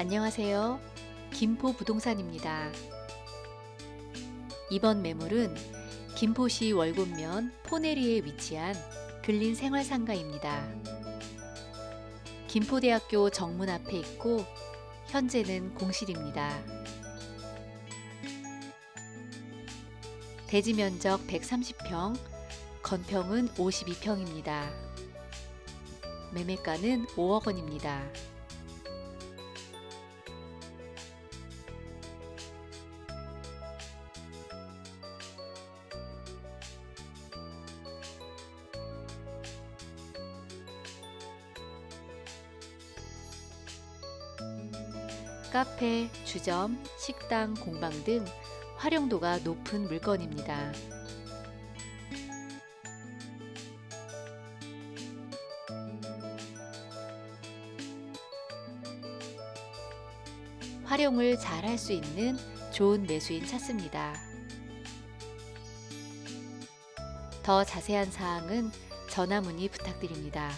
안녕하세요. 김포 부동산입니다. 이번 매물은 김포시 월곶면 포내리에 위치한 근린 생활상가입니다. 김포대학교 정문 앞에 있고 현재는 공실입니다. 대지 면적 130평, 건평은 52평입니다. 매매가는 5억 원입니다. 카페, 주점, 식당, 공방 등 활용도가 높은 물건입니다. 활용을 잘 할 수 있는 좋은 매수인 찾습니다. 더 자세한 사항은 전화 문의 부탁드립니다.